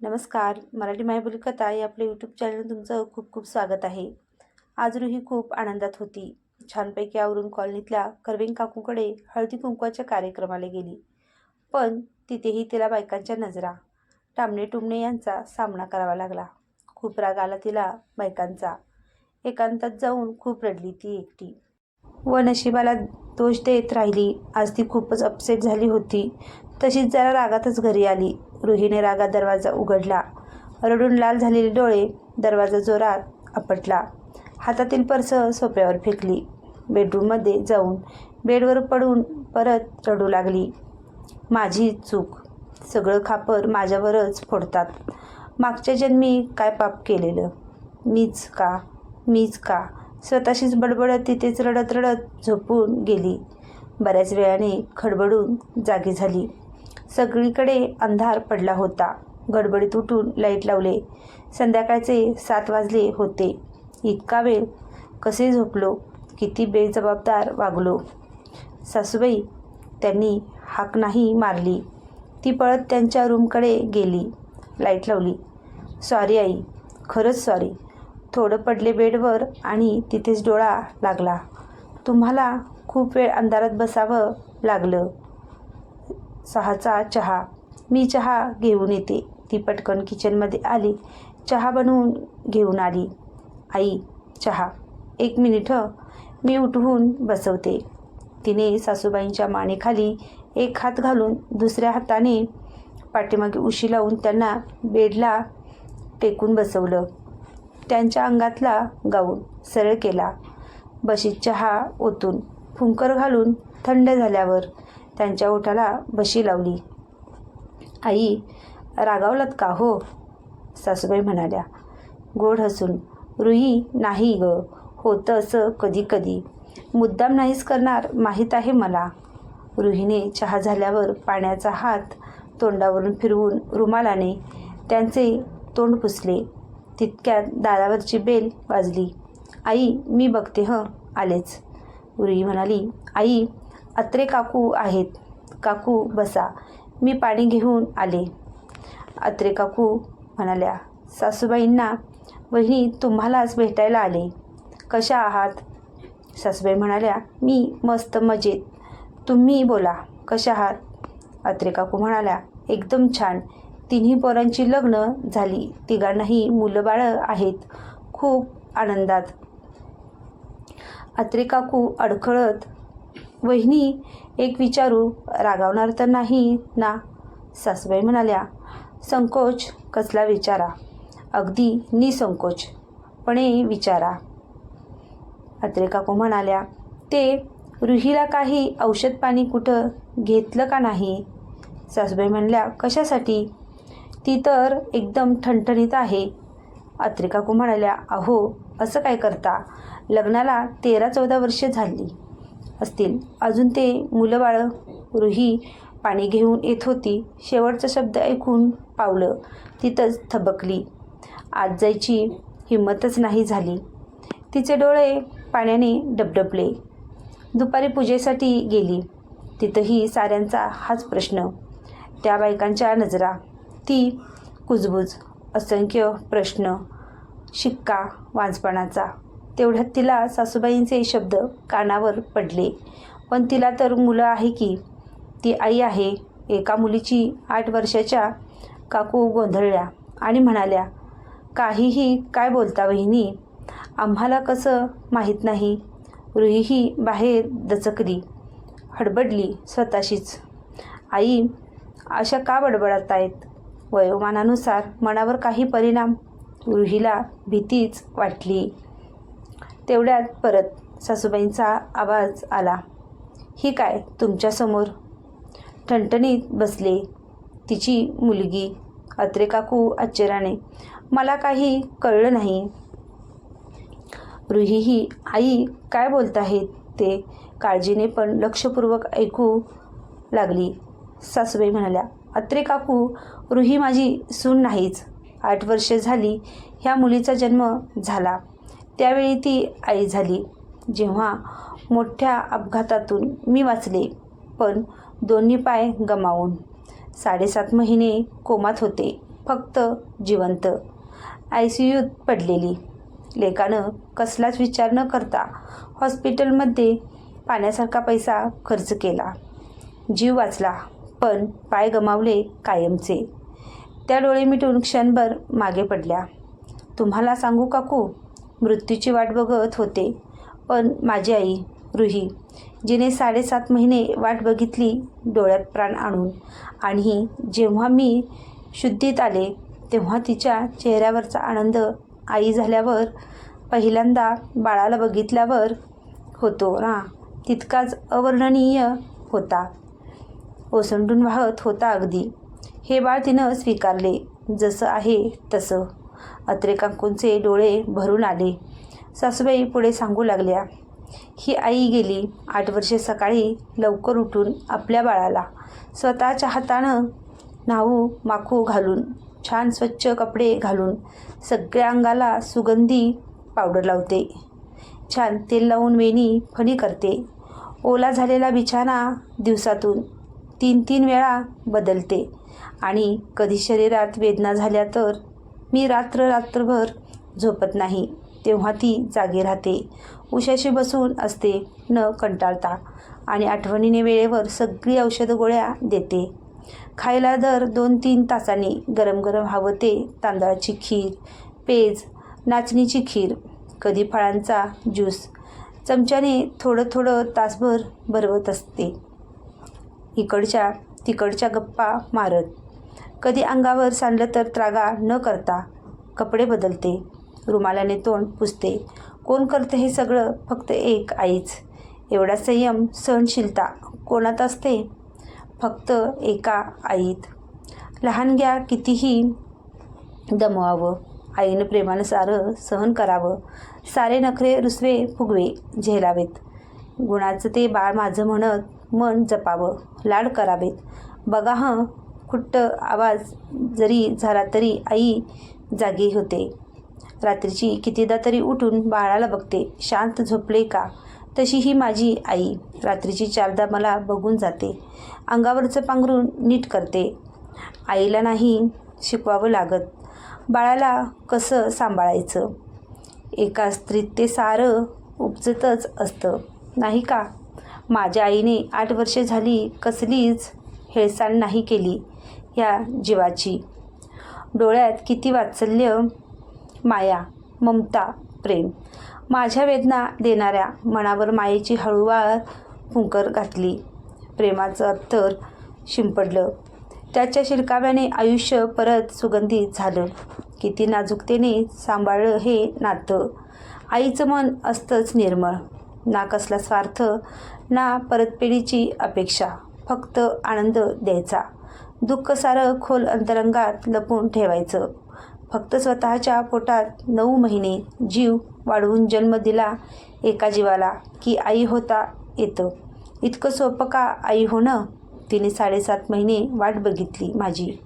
नमस्कार. मराठी मायबोली कथा या आपल्या यूट्यूब चॅनल तुमचं खूप खूप स्वागत आहे. आजरूही खूप आनंदात होती. छानपैकी आवरून कॉलनीतल्या करवीन काकूकडे हळदी कुंकवाच्या कार्यक्रमाला गेली. पण तिथेही तिला बायकांच्या नजरा टामणे टुमणे यांचा सामना करावा लागला. खूप राग आला तिला बायकांचा. एकांतात जाऊन खूप रडली ती एकटी. व नशिबाला दोष देत राहिली. आज ती खूपच अपसेट झाली होती. तशीच जरा रागातच घरी आली. रुहीने रागात दरवाजा उघडला. रडून लाल झालेले डोळे दरवाजा जोरात आपटला. हातातील पर्स सोप्यावर फेकली. बेडरूममध्ये जाऊन बेडवर पडून परत रडू लागली. माझी चूक. सगळं खापर माझ्यावरच फोडतात. मागच्या जन्मी काय पाप केलेलं? मीच का? मीच का? स्वतःशीच बडबडत तिथेच रडत रडत झोपून गेली. बऱ्याच वेळाने खडबडून जागी झाली. सगळीकडे अंधार पडला होता. गडबडीत उठून लाइट लावले. संध्याकाळचे सात वाजले होते. इतका वेळ कसे झोपलो? किती बेजबाबदार वागलो. सासूबाई त्यांनी हाक नाही मारली. ती पळत त्यांच्या रूमकडे गेली. लाइट लावली. सॉरी आई. खरंच सॉरी. थोडं पडले बेडवर आणि तिथेच डोळा लागला. तुम्हाला खूप वेळ अंधारात बसावं लागलं. सहाचा चहा. मी चहा घेऊन येते. ती पटकन किचनमध्ये आली. चहा बनवून घेऊन आली. आई चहा. एक मिनिट. मी उठवून बसवते. तिने सासूबाईंच्या मानेखाली एक हात घालून दुसऱ्या हाताने पाठीमागे उशी लावून त्यांना बेडला टेकून बसवलं. त्यांच्या अंगातला गाऊन सरळ केला. बशीत चहा ओतून फुंकर घालून थंड झाल्यावर त्यांच्या ओठाला बशी लावली. आई रागावलात का हो? सासूबाई म्हणाल्या. गोड हसून. रुई नाही ग. होतं असं कधी कधी. मुद्दाम नाहीच करणार माहीत आहे मला. रुहीने चहा झाल्यावर पाण्याचा हात तोंडावरून फिरवून रुमालाने त्यांचे तोंड पुसले. तितक्यात दारावरची बेल वाजली. आई मी बघते हं आलेच. उरी म्हणाली आई अत्रे काकू आहेत. काकू बसा. मी पाणी घेऊन आले. अत्रे काकू म्हणाल्या सासूबाईंना बहिणी तुम्हालाच भेटायला आले. कशा आहात? सासूबाई म्हणाल्या मी मस्त मजेत. तुम्ही बोला कशा आहात? अत्रे काकू म्हणाल्या एकदम छान. तिन्ही पोरांची लग्न झाली. तिघांनाही मुलं बाळं आहेत. खूप आनंदात. अत्रे काकू अडखळत वहिनी एक विचारू रागावणार तर नाही ना? सासूबाई म्हणाल्या संकोच कसला विचारा. अगदी निसंकोचपणे विचारा. अत्रे काकू म्हणाल्या ते रुहीला काही औषध पाणी कुठं घेतलं का नाही? सासूबाई म्हणल्या कशासाठी? ती तर एकदम ठणठणीत आहे. अत्रिकाकू म्हणाल्या अहो असं काय करता? लग्नाला तेरा चौदा वर्षे झाली. असतील. अजून ते मुलं बाळं रुही पाणी घेऊन येत होती. शेवटचा शब्द ऐकून पावलं. तिथंच थबकली. आज जायची हिंमतच नाही झाली. तिचे डोळे पाण्याने डबडबले. दुपारी पूजेसाठी गेली. तिथंही साऱ्यांचा हाच प्रश्न. त्या बायकांच्या नजरा. ती कुजबूज असंख्य प्रश्न शिक्का वाजपणाचा. तेवढ्यात तिला सासूबाईंचे शब्द कानावर पडले. पण तिला तर मुलं आहे की. ती आई आहे. एका मुलीची आठ वर्षाच्या काकू गोंधळल्या आणि म्हणाल्या काहीही काय बोलता वहिनी आम्हाला कसं माहीत नाही? रुहीही बाहेर दचकली हडबडली स्वतःशीच. आई अशा का बडबडत आहेत वयोमानानुसार मनावर काही परिणाम रुहीला भीतीच वाटली. तेवढ्यात परत सासूबाईंचा आवाज आला ही काय तुमच्यासमोर ठणठणीत बसले तिची मुलगी अत्रे काकू आश्चर्याने मला काही कळलं नाही. रुहीही आई काय बोलत आहेत ते काळजीने पण लक्षपूर्वक ऐकू लागली सासूबाई म्हणाल्या. अत्रे काकू रुही माझी सून नाहीच. आठ वर्षे झाली ह्या मुलीचा जन्म झाला. त्यावेळी ती आई झाली. जेव्हा मोठ्या अपघातातून मी वाचले पण दोन्ही पाय गमावून. साडेसात महिने कोमात होते फक्त जिवंत. आय सी यूत पडलेली. लेकानं कसलाच विचार न करता हॉस्पिटलमध्ये पाण्यासारखा पैसा खर्च केला. जीव वाचला. पण पाय गमावले कायमचे. त्या डोळे मिटून क्षणभर मागे पडल्या. तुम्हाला सांगू काकू मृत्यूची वाट बघत होते. पण माझी आई रुही जिने साडेसात महिने वाट बघितली डोळ्यात प्राण आणून आणि जेव्हा मी शुद्धीत आले तेव्हा तिच्या चेहऱ्यावरचा आनंद आई झाल्यावर पहिल्यांदा बाळाला बघितल्यावर होतो ना. तितकाच अवर्णनीय होता. ओसंडून वाहत होता अगदी. हे बाळ तिनं स्वीकारले. जसं आहे तसं. अत्रेकांकूंचे डोळे भरून आले. सासूबाई पुढे सांगू लागल्या ही आई गेली. आठ वर्षे सकाळी लवकर उठून आपल्या बाळाला स्वतःच्या हातानं न्हाऊ माखू घालून छान स्वच्छ कपडे घालून सगळ्या अंगाला सुगंधी पावडर लावते. छान तेल लावून वेणी फणी करते. ओला झालेला बिछाना दिवसातून तीन तीन वेळा बदलते. आणि कधी शरीरात वेदना झाल्या तर मी रात्र रात्रभर झोपत नाही. तेव्हा ती जागी राहते. उशाशी बसून असते न कंटाळता. आणि आठवणीने वेळेवर सगळी औषधं गोळ्या देते. खायला दर दोन तीन तासांनी गरम गरम हवं ते तांदळाची खीर पेज नाचणीची खीर कधी फळांचा ज्यूस. चमच्याने थोडं थोडं तासभर भरवत असते. इकडच्या तिकडच्या गप्पा मारत. कधी अंगावर सांडलं तर त्रागा न करता कपडे बदलते. रुमालाने तोंड पुसते. कोण करते हे सगळं? फक्त एक आईच. एवढा संयम सहनशीलता कोणात असते? फक्त एका आईत. लहानग्या कितीही दमवावं. आईनं प्रेमानं सारं सहन करावं. सारे नखरे रुसवे फुगवे झेलावेत. गुणाचं ते बाळ माझं म्हणत मन जपावं लाड करावेत. बघा हं खुट्ट आवाज जरी झाला तरी आई जागी होते. रात्रीची कितीदा तरी उठून बाळाला बघते. शांत झोपले का? तशी ही माझी आई. रात्रीची चारदा मला बघून जाते. अंगावरचं पांघरून नीट करते. आईला नाही शिकवावं लागत. बाळाला कसं सांभाळायचं? एका स्त्रीत ते सारं उपजतच असतं. नाही का? माझ्या आईने आठ वर्षे झाली कसलीच हेळसांड नाही केली या जीवाची. डोळ्यात किती वात्सल्य माया ममता प्रेम. माझ्या वेदना देणाऱ्या मनावर मायेची हळूवार फुंकर घातली. प्रेमाचं अत्तर शिंपडलं. त्याच्या शिरकाव्याने आयुष्य परत सुगंधित झालं. किती नाजूकतेने सांभाळलं हे नातं. आईचं मन असतंच निर्मळ. ना कसला स्वार्थ ना परतपेढीची अपेक्षा. फक्त आनंद द्यायचा. दुःख सारं खोल अंतरंगात लपून ठेवायचं. फक्त स्वतःच्या पोटात नऊ महिने जीव वाढवून जन्म दिला एका जीवाला की आई होता येतं. इतकं सोपं का आई होणं? तिने साडेसात महिने वाट बघितली माझी.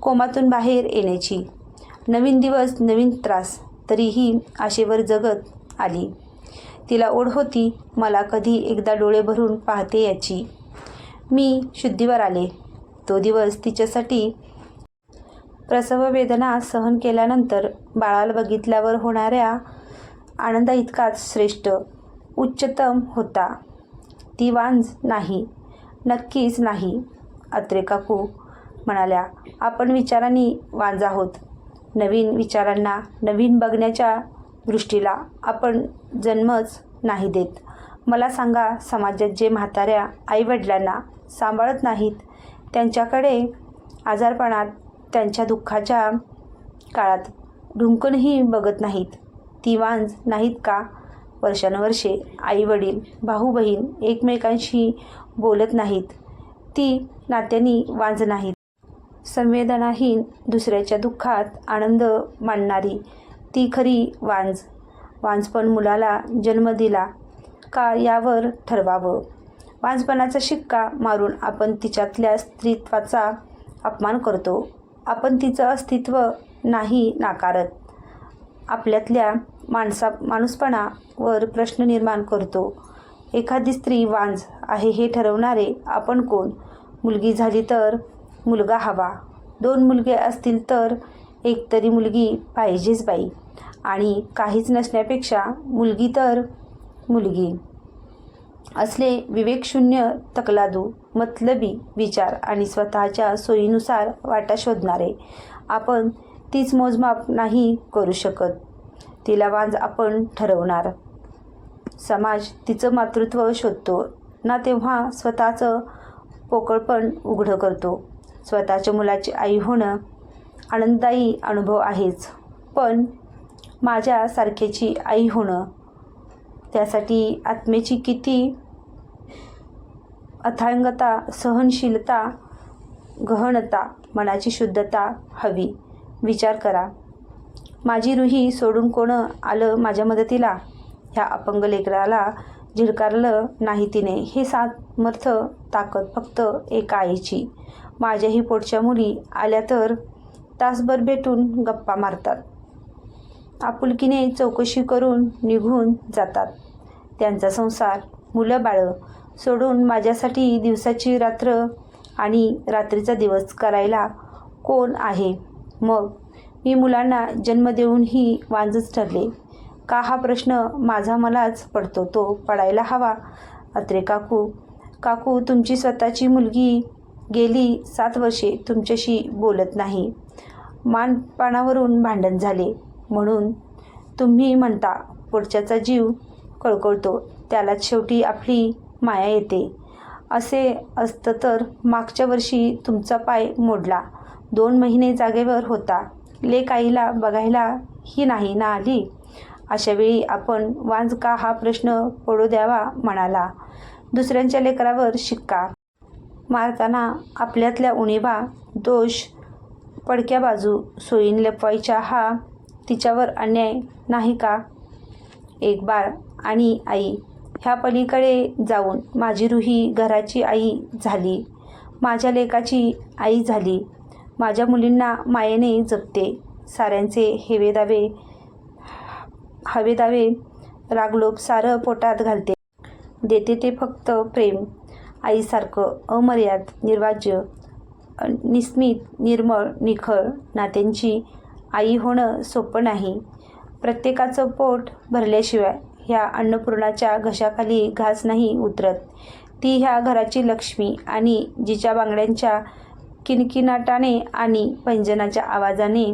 कोमातून बाहेर येण्याची. नवीन दिवस नवीन त्रास. तरीही आशेवर जगत आली. तिला ओढ होती. मला कधी एकदा डोळे भरून पाहते याची. मी शुद्धीवर आले. तो दिवस तिच्यासाठी प्रसव वेदना सहन केल्यानंतर बाळाला बघितल्यावर होणाऱ्या आनंदा इतकाच श्रेष्ठ उच्चतम होता. ती वांज नाही नक्कीच नाही अत्रे काकू म्हणाल्या. आपण विचारांनी वांज आहोत. नवीन विचारांना नवीन बघण्याच्या दृष्टीला आपण जन्मच नाही देत. मला सांगा समाजात जे म्हाताऱ्या आईवडिलांना सांभाळत नाहीत त्यांच्याकडे आजारपणात त्यांच्या दुःखाच्या काळात ढुंकणही बघत नाहीत. ती वांज नाहीत का? वर्षानुवर्षे आईवडील भाऊ बहीण एकमेकांशी बोलत नाहीत. ती नात्यांनी वांज नाहीत. संवेदनाहीन दुसऱ्याच्या दुःखात आनंद मानणारी ती खरी वांज. वांजपण मुलाला जन्म दिला का यावर ठरवावं? वांजपणाचा शिक्का मारून आपण तिच्यातल्या स्त्रीत्वाचा अपमान करतो. आपण तिचं अस्तित्व नाही नाकारत. आपल्यातल्या माणसा माणूसपणावर प्रश्न निर्माण करतो. एखादी स्त्री वांज आहे हे ठरवणारे आपण कोण? मुलगी झाली तर मुलगा हवा. दोन मुलगे असतील तर एक तरी मुलगी पाहिजेच बाई. आणि काहीच नसण्यापेक्षा मुलगी तर मुलगी. असले विवेकशून्य तकलादू मतलबी विचार आणि स्वतःच्या सोयीनुसार वाटा शोधणारे आपण तीच मोजमाप नाही करू शकत. तिला वांज आपण ठरवणार. समाज तिचं मातृत्व शोधतो. ना तेव्हा स्वतःचं पोकळपण उघडं करतो. स्वतःच्या मुलाची आई होणं आनंददायी अनुभव आहेच. पण माझ्यासारख्याची आई होणं त्यासाठी आत्मेची किती अथांगता सहनशीलता गहनता मनाची शुद्धता हवी विचार करा. माझी रुही सोडून कोण आलं माझ्या मदतीला? ह्या अपंग लेकराला झिडकारलं नाही तिने. हे सामर्थ ताकद फक्त एका आईची. माझ्याही पोटच्या मुली आल्या तर तासभर भेटून गप्पा मारतात. आपुलकीने चौकशी करून निघून जातात. त्यांचा संसार मुलं बाळं सोडून माझ्यासाठी दिवसाची रात्र आणि रात्रीचा दिवस करायला कोण आहे? मग मी मुलांना जन्म देऊनही वांजच ठरले. का हा प्रश्न माझा मलाच पडतो? तो पडायला हवा. अत्रे काकू काकू तुमची स्वतःची मुलगी गेली सात वर्षे तुमच्याशी बोलत नाही. मानपानावरून भांडण झाले म्हणून तुम्ही म्हणता पुढच्याचा जीव कळकळतो त्यालाच शेवटी आपली माया येते. असे असतं तर मागच्या वर्षी तुमचा पाय मोडला. दोन महिने जागेवर होता. लेक आईला बघायला ही नाही ना आली? अशावेळी आपण वांज का हा प्रश्न पडू द्यावा म्हणाला. दुसऱ्यांच्या लेकरावर शिक्का. मारताना आपल्यातल्या उणीवा दोष पडक्या बाजू सोयीन लपवायच्या. हा तिच्यावर अन्याय नाही का? एक बाळ आणि आई ह्या पलीकडे जाऊन माझी रुही घराची आई झाली. माझ्या लेकाची आई झाली. माझ्या मुलींना मायेने जपते. साऱ्यांचे हेवेदावे हवेदावे रागलोप सारं पोटात घालते. देते ते फक्त प्रेम. आईसारखं अमर्याद निर्वाज्य निस्मित निर्मळ निखळ नात्यांची आई होणं सोपं नाही. प्रत्येकाचं पोट भरल्याशिवाय ह्या अन्नपूर्णाच्या घशाखाली घास नाही उतरत. ती ह्या घराची लक्ष्मी आणि जिच्या बांगड्यांच्या किनकिनाटाने आणि पैंजनाच्या आवाजाने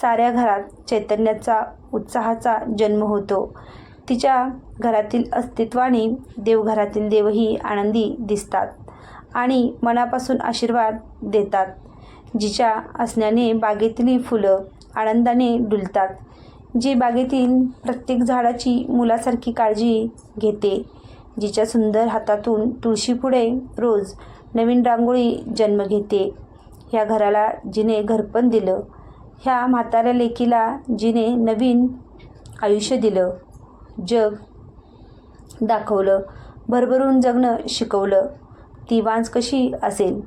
साऱ्या घरात चैतन्याचा उत्साहाचा जन्म होतो. तिच्या घरातील अस्तित्वाने देवघरातील देवही आनंदी दिसतात. आणि मनापासून आशीर्वाद देतात जिच्या असण्याने बागेतली फुलं आनंदाने डुलतात. जी बागेतील प्रत्येक झाडाची मुलासारखी काळजी घेते जिच्या सुंदर हातातून तुळशीपुढे रोज नवीन रांगोळी जन्म घेते. ह्या घराला जिने घरपण दिलं ह्या म्हाताऱ्या लेकीला जिने नवीन आयुष्य दिलं जग दाखवलं भरभरून जगणं शिकवलं. ती वांज कशी असेल?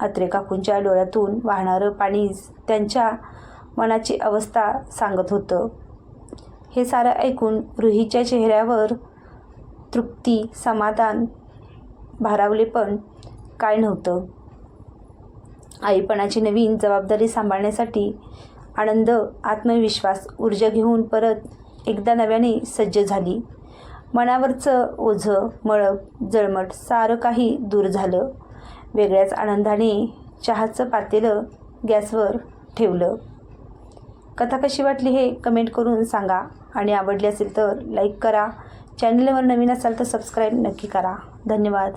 अत्रे काकूंच्या डोळ्यातून वाहणारं पाणीच त्यांच्या मनाची अवस्था सांगत होतं. हे सारं ऐकून रुहीच्या चेहऱ्यावर तृप्ती समाधान भारावले पण काय नव्हतं. आईपणाची नवीन जबाबदारी सांभाळण्यासाठी आनंद आत्मविश्वास ऊर्जा घेऊन परत एकदा नव्याने सज्ज झाली. मनावरचं ओझं मळप जळमट सारं काही दूर झालं. वेगळ्याच आनंदाने चहाचं पातेलं गॅसवर ठेवलं. कथा कशी वाटली हे कमेंट करून सांगा आणि आवडली असेल तर लाईक करा. चॅनलवर नवीन असाल तर सबस्क्राईब नक्की करा. धन्यवाद.